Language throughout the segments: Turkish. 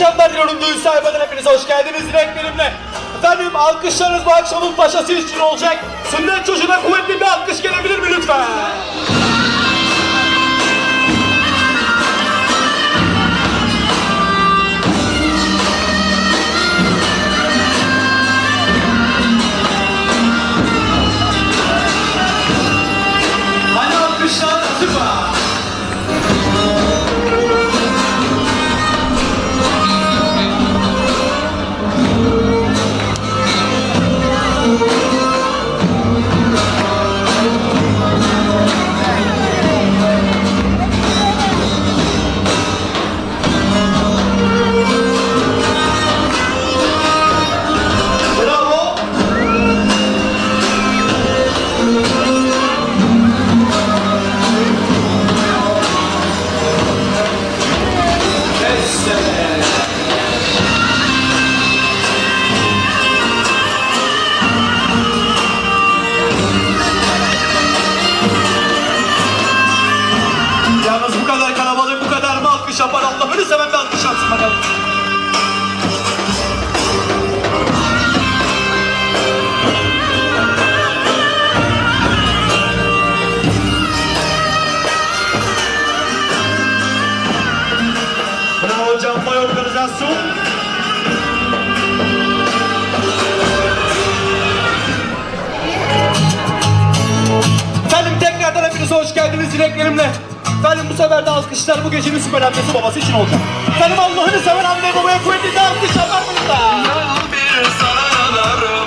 akşamlar diliyorum. Düğün sahibinden hepiniz hoş geldiniz dileklerimle. Efendim alkışlarınız bu akşamın paşası için olacak. Sünnet çocuğuna kuvvetli bir alkış gelebilir mi lütfen? alkış yapar. Allah'ını seven bir alkış yapsın bakalım. Bravo Canbay Organizasyon. Efendim tekrardan hepinize hoş geldiniz dileklerimle. Efendim bu sefer de alkışlar bu gecenin süper hamlesi babası için olacak. Efendim Allah'ını seven anne babaya kuvvetli alkışlar var mı burada? Bir sarılarım.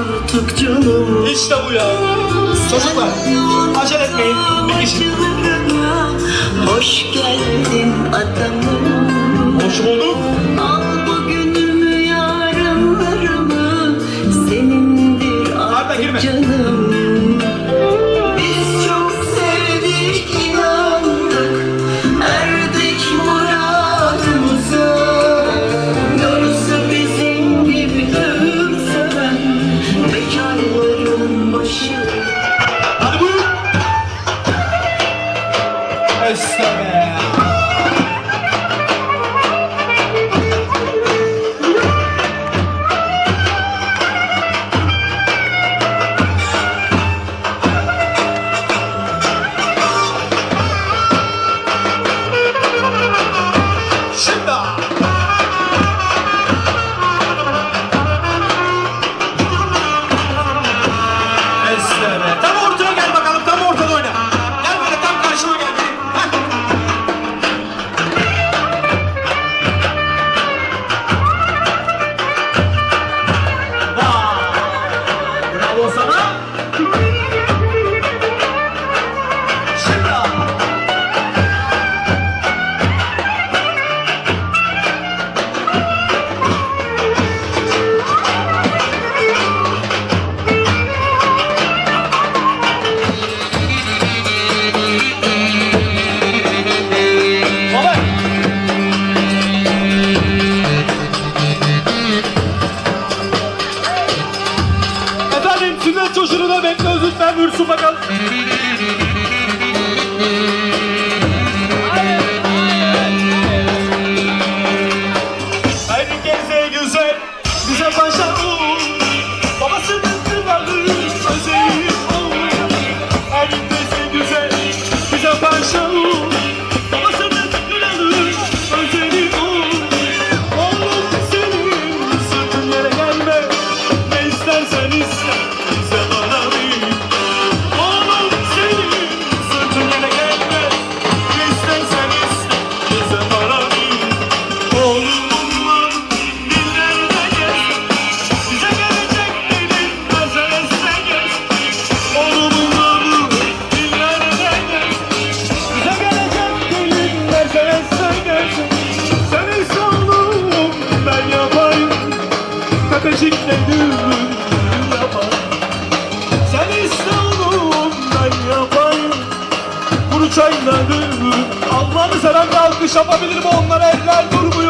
artık canım. İşte bu ya. Çocuklar acele etmeyin. Bir kişi. Hoş geldin adamım. Hoş bulduk. Alkış yapabilir mi onlara eller durmuyor.